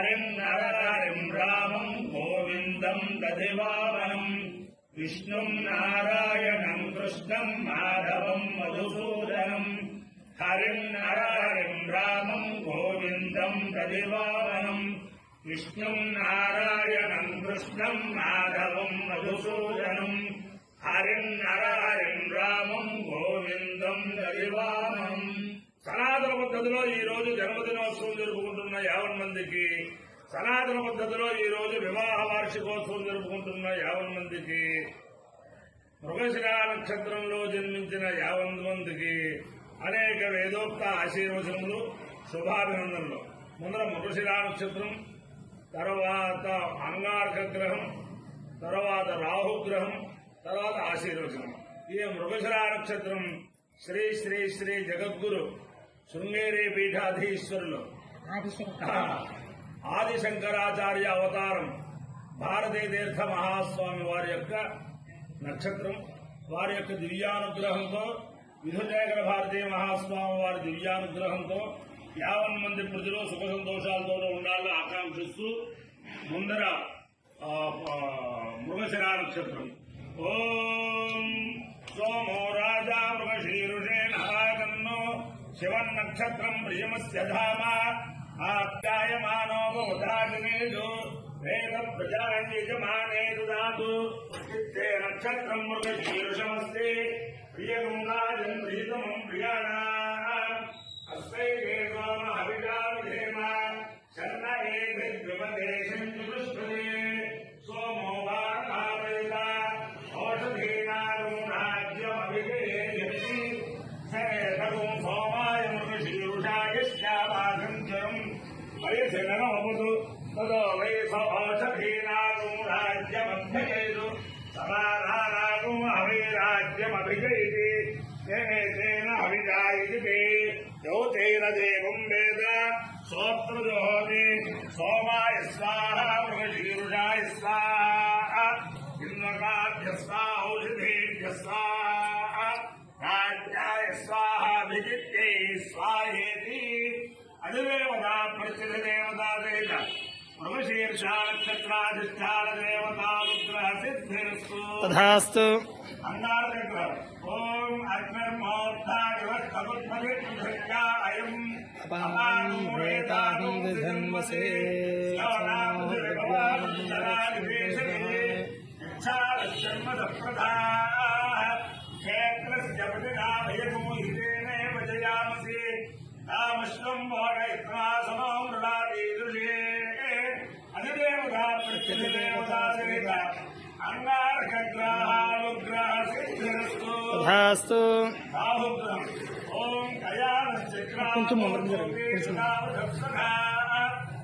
ഹരന്നരഹരം രാമം ഗോവിന്ദം ദിവാവനം വിഷ്ണും നാരായണം കൃഷ്ണം മാധവം മധുസൂദനം. ഹരന്നരഹരം രാമം ഗോവിന്ദം ദിവാവനം വിഷ്ണും നാരായണം കൃഷ്ണം മാധവം മധുസൂദനം. ഹരന്നരഹരം രാമം ഗോവിന്ദം ദിവാവനം సనాతన పద్ధతిలో ఈ రోజు జన్మదినోత్సవం జరుపుకుంటున్న యావన్ మందికి సనాతన పద్ధతిలో ఈ రోజు వివాహ వార్షికోత్సవం జరుపుకుంటున్న యావన్ మందికి మృగశిరా నక్షత్రంలో జన్మించిన యావన్ మందికి అనేక వేదోక్త ఆశీర్వచనములు శుభాభినందనలు. ముందర మృగశిరా నక్షత్రం తర్వాత అంగారక గ్రహం తర్వాత రాహుగ్రహం తర్వాత ఆశీర్వచనం. ఈ మృగశిర నక్షత్రం శ్రీ శ్రీ శ్రీ జగద్గురు శృంగేరి పీఠాధీశ్వరులు. ఆది శంకరాచార్య అవతారం భారతీ తీర్థ మహాస్వామి వారి యొక్క నక్షత్రం వారి యొక్క దివ్యానుగ్రహంతో విధుశేఖర భారతీయ మహాస్వామి వారి దివ్యానుగ్రహంతో యావన్ మంది ప్రజలు సుఖ సంతోషాలతో ఉండాలని ఆకాంక్షిస్తూ ముందర మృగశిర నక్షత్రం. ఓం సోమో రాజా మృగశీరుషేణ తన్నో శివన్నక్షత్రం ప్రియమస్య ధామ. ఆప్యాయమానో వేద ప్రజాయజమానే దాతు. చిత్తే నక్షత్రం మృగశీరుషమస్తి. ప్రియగం రాజం ప్రియతమం ప్రియాణా. स्वाहा विदित्ये स्वाहेति। अधिदेवता परिचित देवता सहित। प्रभुशीर्षा नक्षत्राधिष्ठान देवता विग्रह सिद्धिरस्तु। तथास्तु। ओम क्षेत्र మృడాదీదృశే అధిదేవతా ప్రత్యధిదేవతా సహిత అంగారగ్రహానుగ్రహ సిద్ధిరస్తు తథాస్తు రాహుగ్రహం ఓం కయానశ్చక్రా కొంచెం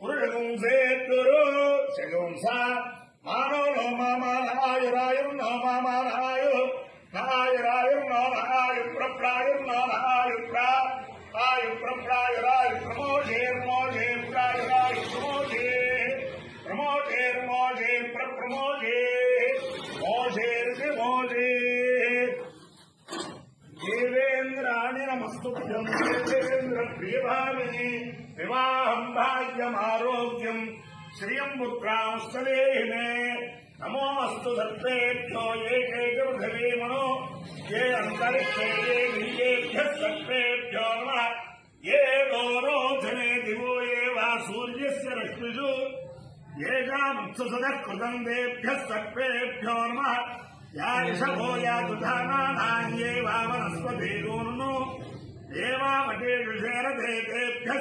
புருஷனும் சேர்த்துரு செல்லும் சார் மானோ நோமாமானாயுராயும் நோமாமானாயு நாயுராயும் நோனாயு பிரப்ராயும் நோனாயு பிரா ஆயு பிரப்ராயுராயு பிரமோஷேர் மோஷே பிராயுராயு பிரமோஷே பிரமோஷேர் மோஷே பிரமோஷே மோஷேருக்கு மோஷே தேவேந்திராணி நமஸ்து தேவேந்திர பிரியபாமினி. विवाहम भाग्यम आरोग्यम श्रिय पुत्रे मे नमोस्तु दत्तेभ्यो ये के मनो ये अंतरिक्षेभ्यो न ये गौरोधने दिवो ये वा सूर्य से रश्मिषु। ये चामुत्सुसदः कृतम देभ्य सर्पेभ्यो नम। या ऋषभो या दुधानानाम् ये वा वनस्पति वनस्पतिरोन्नो దేవామతేభ్య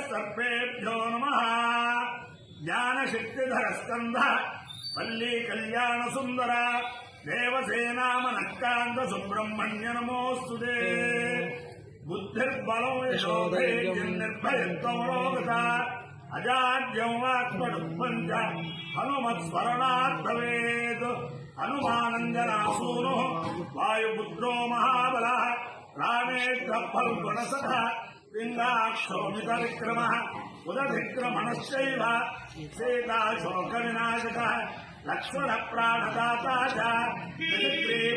సర్పేభ్యో నమ. జ్ఞానశక్తిధరస్కంధ పల్లీ కళ్యాణ సుందర దేవసేనామనకాంత సుబ్రహ్మణ్య నమోస్తుదే బుద్ధిర్బలం యశోధైర్యం నిర్భయంతమోగత అజాడ్యం వాక్మడుప్పంచ హనుమత్స్మరణాత్ భవేత్ హనుమానందనాసూను వాయుపుత్రో మహాబల. प्राणेभ्य फल्गुणसः पिङ्गाक्षोमितविक्रमः उदधिक्रमणश्चैव सेताशोकविनाशकः, लक्ष्मणप्राणदाता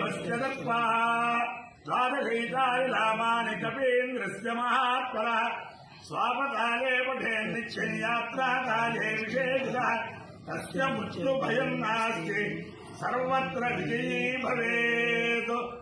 लक्ष्मण दत्त्वा। द्वादशैताय रामानि महात्म महात्मनः स्वापकाले पठे निच्छयात्राकाले विशेषः तस्य मृत्युभयम् नास्ति, सर्वत्र विजयी भवेत्।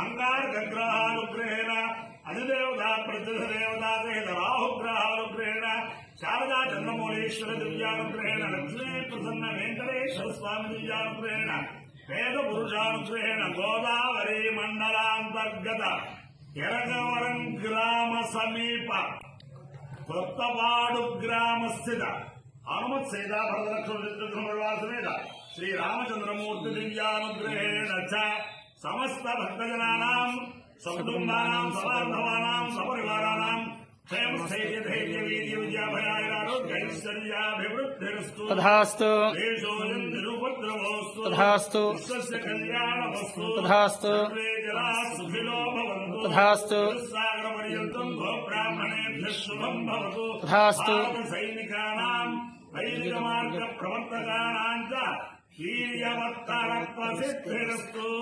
అంగారకగ్రహానుగ్రహేణ అధిదేవత ప్రత్యధిదేవతా రాహుగ్రహానుగ్రహేణ శారదా చంద్రమౌళీశ్వర దివ్యానుగ్రహేణ లక్ష్మీ ప్రసన్న వెంకటేశ్వర స్వామి దివ్యానుగ్రహేణ వేద పురుషానుగ్రహేణ గోదావరి మండలాంతర్గత ఎరగవరం గ్రామ సమీప కొత్తపాడు గ్రామ స్థిత హనుమత్ సైదా భరతలక్ష్మణ శ్రీ రామచంద్రమూర్తి దివ్యానుగ్రహేణ చ సమస్త భక్తజనానాం సకుటుంబానాం సబాంధవానాం సపరివారాణాం తథాస్తు. తథాస్తు. తథాస్తు. తథాస్తు. తథాస్తు. సైనికానాం వైదిక మార్గ ప్రవర్తకానాం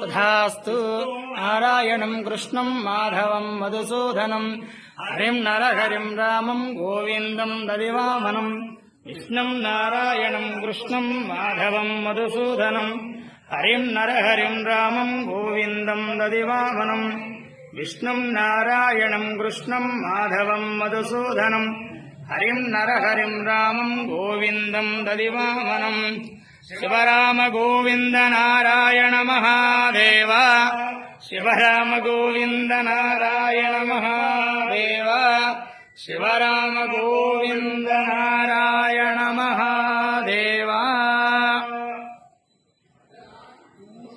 తథాస్తు నారాయణం కృష్ణం మాధవం మధుసూదనం హరిం నరహరిం రామం గోవిందం దదివామనం విష్ణం నారాయణం కృష్ణం మాధవం మధుసూదనం హరిం నరహరిం రామం గోవిందం దదివామనం విష్ణం నారాయణం కృష్ణం మాధవం మధుసూదనం హరిం నరహరిం రామం గోవిందం దదివామనం శివరామ గోవింద నారాయణ మహాదేవ శివరామ గోవింద నారాయణ మహాదేవ శివరామ గోవింద నారాయణ మహా